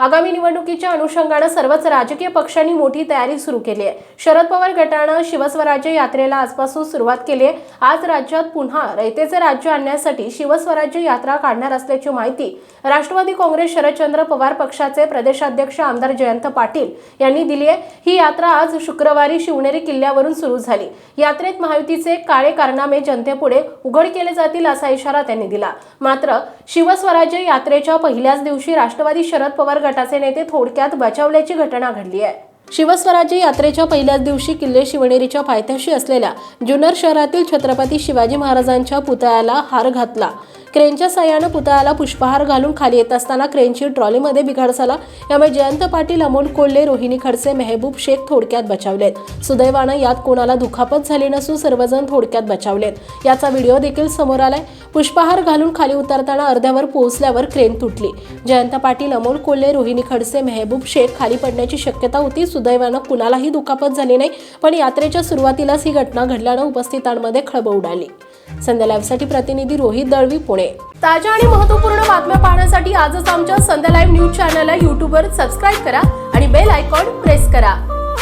आगामी निवडणुकीच्या अनुषंगानं सर्वच राजकीय पक्षांनी मोठी तयारी सुरू केली आहे. शरद पवार गटानं शिवस्वराज्य यात्रेला आजपासून सुरुवात केली आहे. आज राज्यात पुन्हा रयतेचे राज्य आणण्यासाठी शिवस्वराज्य यात्रा काढणार असल्याची माहिती राष्ट्रवादी काँग्रेस शरदचंद्र पवार पक्षाचे प्रदेशाध्यक्ष आमदार जयंत पाटील यांनी दिली आहे. ही यात्रा आज शुक्रवारी शिवनेरी किल्ल्यावरून सुरू झाली. यात्रेत महायुतीचे काळे कारनामे जनतेपुढे उघड केले जातील असा इशारा त्यांनी दिला. मात्र शिवस्वराज्य यात्रेच्या पहिल्याच दिवशी राष्ट्रवादी शरद पवार गटाचे नेते थोडक्यात बचावल्याची घटना घडली आहे. शिवस्वराज्य यात्रेच्या पहिल्याच दिवशी किल्ले शिवनेरीच्या पायथ्याशी असलेल्या जुन्नर शहरातील छत्रपती शिवाजी महाराजांच्या पुतळ्याला हार घातला. क्रेनच्या साह्यानं पुतळ्याला पुष्पहार घालून खाली येत असताना क्रेनची ट्रॉलीमध्ये बिघाड झाला यामुळे जयंत पाटील अमोल कोल्हे रोहिणी खडसे मेहबूब शेख थोडक्यात बचावलेत. सुदैवानं यात कोणाला दुखापत झाली नसून सर्वजण थोडक्यात बचावलेत. याचा व्हिडिओ देखील समोर आलाय. पुष्पहार घालून खाली उतरताना अर्ध्यावर पोहोचल्यावर क्रेन तुटली. जयंत पाटील अमोल कोल्हे रोहिणी खडसे मेहबूब शेख खाली पडण्याची शक्यता होती. सुदैवानं कुणालाही दुखापत झाली नाही पण यात्रेच्या सुरुवातीलाच ही घटना घडल्यानं उपस्थितांमध्ये खळबळ उडाली. संध्या लाईव्हसाठी प्रतिनिधी रोहित दळवी पुणे. ताज्या आणि महत्त्वपूर्ण बातम्या पाहण्यासाठी आजच आमच्या संध्या लाईव्ह न्यूज चॅनलला यूट्यूबवर सबस्क्राईब करा आणि बेल आयकॉन प्रेस करा.